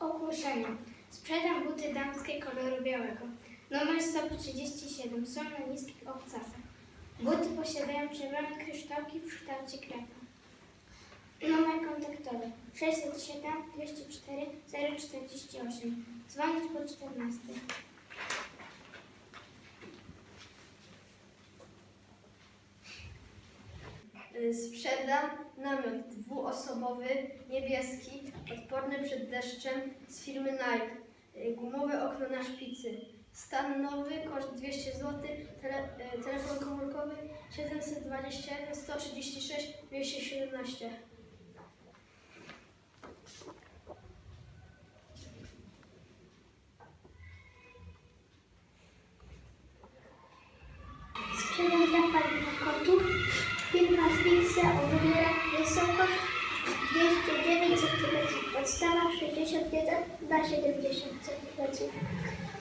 Ogłoszenie. Sprzedam buty damskie koloru białego. Numer 137. Są na niskich obcasach. Buty posiadają czerwone kryształki w kształcie kreta. Numer kontaktowy 607 204 048. Dzwonić po 14. Sprzedam namiot dwuosobowy, niebieski, odporny przed deszczem z firmy Nike. Y, Gumowe okno na szpicy. Stan nowy, koszt 200 zł, tele, y, telefon komórkowy 721 136 217. Sprzedam dla pani kotów. Firma Zwilsa o wymiarach wysokość 209 cm, podstawa 61 na 70 cm.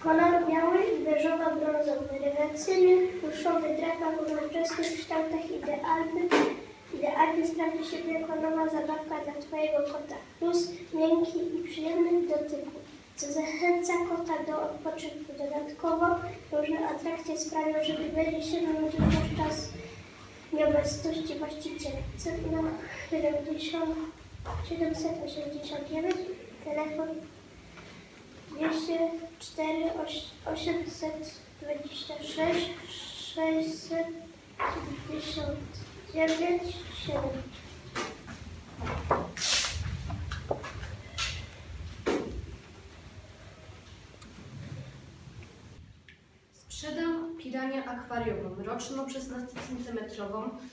Kolor biały beżowo-brązowy, rewelacyjny, pluszowy drapak o nowoczesnych kształtach idealny. Idealnie sprawdzi się jako nowa zabawka dla Twojego kota. Plus miękki i przyjemny w dotyku, co zachęca kota do odpoczynku. Dodatkowo różne atrakcje sprawią, że wybędzie się nudził podczas nieobecności właściciela. Cena 70 789, telefon 204 826 659 7. Piranię akwariową, roczną 16 cm,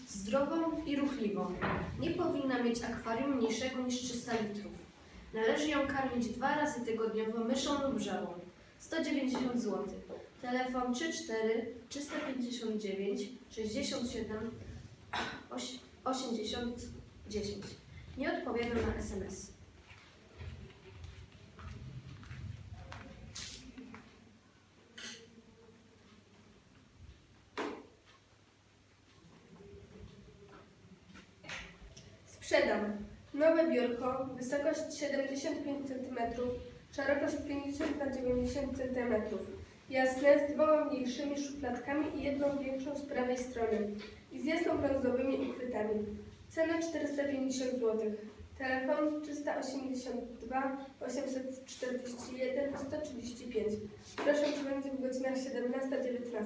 zdrową i ruchliwą. Nie powinna mieć akwarium mniejszego niż 300 litrów. Należy ją karmić dwa razy tygodniowo myszą lub żabą. 190 zł. Telefon 34 359 67 oś- 80 10. Nie odpowiadam na SMS. Sprzedam nowe biurko, wysokość 75 cm, szerokość 50 na 90 cm. Jasne, z dwoma mniejszymi szufladkami i jedną większą z prawej strony i z jasno brązowymi uchwytami. Cena 450 zł. Telefon 382 841 135. Proszę dzwonić w godzinach 17-19.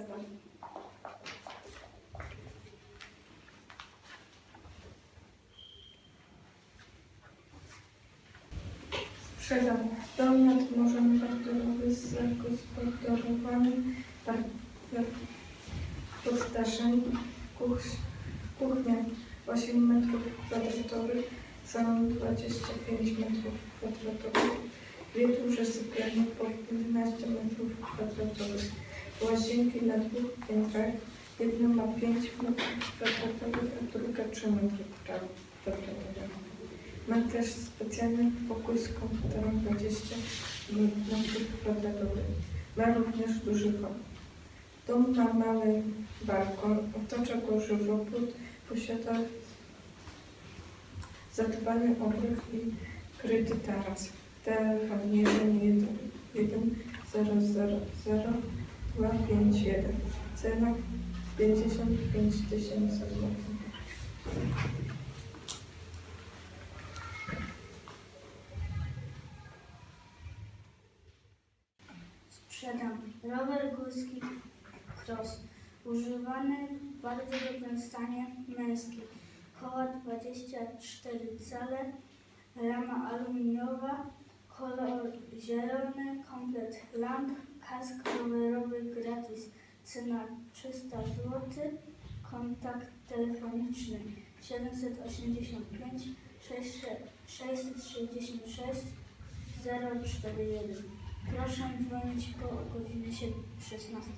Sprzedam. Domiot możemy parterowy z zagospodarowanym par- poddaszem, kuch- kuchnia 8 metrów kwadratowych, salon 25 metrów kwadratowych, dwie duże sypialnie po 11 metrów kwadratowych, łazienki na dwóch piętrach, jedna ma 5 metrów kwadratowych, a druga 3 metry kwadratowe. Ma też specjalny pokój z komputerem 20 m2. Ma również duży hol. Dom ma mały balkon, otacza go żywopłot, posiada zadbany ogród i kryty taras. Telefon 1 0 0 0 2 5 1. Cena 55 tysięcy złotych. Sprzedam rower górski cross. Używany bardzo dobrym stanie męski. Koła 24 cale, rama aluminiowa, kolor zielony, komplet lamp, kask rowerowy gratis. Cena 300 zł, kontakt telefoniczny 785 666 041. Proszę dzwonić po godzinie 16.